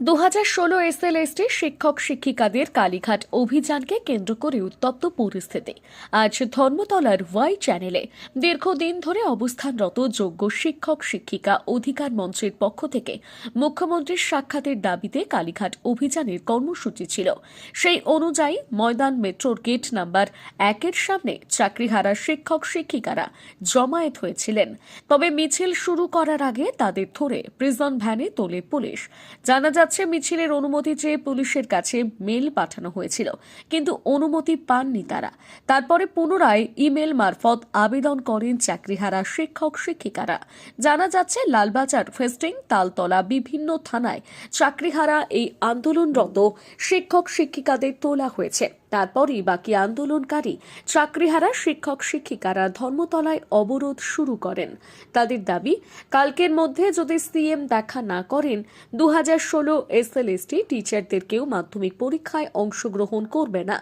দু হাজার ষোলো এসএলএসটি শিক্ষক শিক্ষিকাদের কালীঘাট অভিযানকে কেন্দ্র করে উত্তপ্ত পরিস্থিতি। আজ ধর্মতলার ওয়াই চ্যানেলে দীর্ঘদিন ধরে অবস্থানরত যোগ্য শিক্ষক শিক্ষিকা অধিকার মঞ্চের পক্ষ থেকে মুখ্যমন্ত্রীর সাক্ষাতের দাবিতে কালীঘাট অভিযানের কর্মসূচি ছিল। সেই অনুযায়ী ময়দান মেট্রোর গেট নাম্বার একের সামনে চাকরিহারা শিক্ষক শিক্ষিকারা জমায়েত হয়েছিলেন। তবে মিছিল শুরু করার আগে তাদের ধরে প্রিজন ভ্যানে তোলে পুলিশ। জানা যাচ্ছে, মিছিলের অনুমতি চেয়ে পুলিশের কাছে মেল পাঠানো হয়েছিল, কিন্তু অনুমতি পাননি তারা। তারপরে পুনরায় ইমেল মারফত আবেদন করেন চাকরিহারা শিক্ষক, শিক্ষিকারা। জানা যাচ্ছে, লালবাজার ফেস্টিং, তালতলা বিভিন্ন থানায় চাকরিহারা এই আন্দোলনরত শিক্ষক, শিক্ষিকাদের তোলা হয়েছে। তারপরই বাকি আন্দোলনকারী চাকরিহারা শিক্ষক, শিক্ষিকারা ধর্মতলায় অবরোধ শুরু করেন। তাদের দাবি, কালকের মধ্যে যদি সিএম দেখা না করেন দু হাজার ষোলো এসএলএসটি টিচারদেরকেও মাধ্যমিক পরীক্ষায় অংশগ্রহণ করবে না।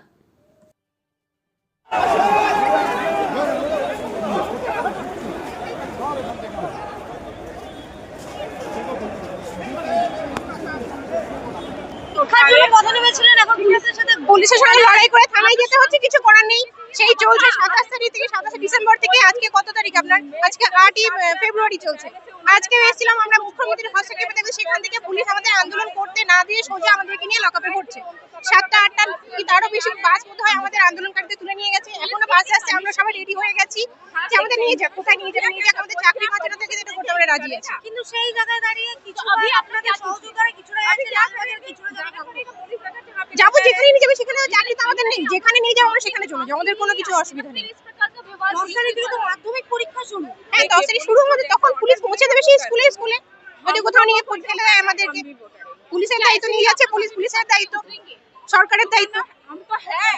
এখন ক্লাসের সাথে? পুলিশের সঙ্গে লড়াই করে থানায় যেতে হচ্ছে কিছু করার নেই। সেই চলছে সাতাশ তারিখ থেকে সাতাশে ডিসেম্বর থেকে। আজকে কত তারিখ আপনার? আজকে আটই ফেব্রুয়ারি চলছে। আজকে এসেছিলাম আমরা মুখ্যমন্ত্রীর হস্তক্ষেপে দেখি সেখান থেকে পুলিশ আমাদের আন্দোলন করতে না দিয়ে সোজা আমাদেরকে নিয়ে লকআপে করছে সাতটা আটটা কি তারও বেশি বাস বোধ হয় আমাদের আন্দোলনকারীদের তুলে নিয়ে গেছে। এখনও বাস আসছে আমরা সবাই রেডি হয়ে গেছি যে আমাদের নিয়ে যাক কোথায় নিয়ে যাক নিয়ে যাক। আমাদের চাকরি বাঁচানো থেকে যেটা করতে আমরা রাজি আছি। কিন্তু সেই জায়গায় দাঁড়িয়ে কিছু আপনাদের কিছুটা লালবাজার কিছুটা যাচ্ছে যাব যেখানে নিয়ে যাবে সেখানে নেই যেখানে নিয়ে যাওয়া আমরা সেখানে চলে যাও আমাদের কোনো কিছু অসুবিধা নেই। দশ তারিখ তো মাধ্যমিক পরীক্ষা শুরু। হ্যাঁ দশ তারিখ শুরু হবে তখন পুলিশ পৌঁছে দেবে সেই স্কুলে স্কুলে। ওদের কোথাও নিয়ে ফেলে দেয় আমাদেরকে পুলিশের দায়িত্ব নিয়ে যাচ্ছে পুলিশ পুলিশের দায়িত্ব। সরকারের দায়িত্ব। আমি তো হ্যাঁ